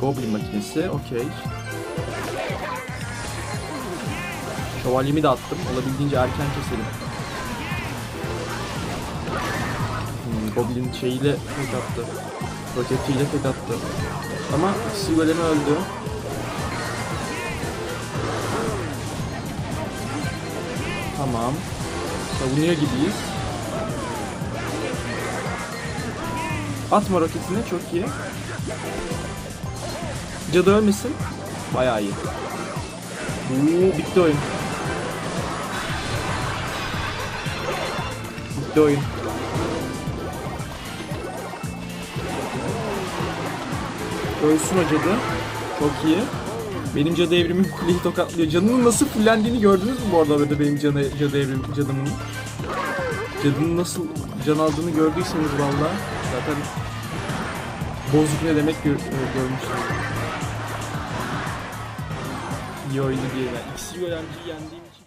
Goblin makinesi. Okey. Şövalyemi de attım. Olabildiğince erken keselim. Hmm, Goblin şeyiyle tek attı. Roketiyle tek attı. Ama ikisi golemi öldü. Tamam. Savunuyor gibiyiz. Atma roketini çok iyi. Cadı ölmesin. Bayağı iyi. Oo, bitti oyun. Bitti oyun. Ölsün o cadı. Çok iyi. Benim cadı evrimim kuleyi tokatlıyor. Canının nasıl fullendiğini gördünüz mü bu arada böyle benim cadı, cadı evrim cadımın? Cadının nasıl can aldığını gördüyseniz valla zaten bozuk ne demek gör, e, görmüştüm. İyi oyundu diye. Yani iksir öğrenciyi yendiğim için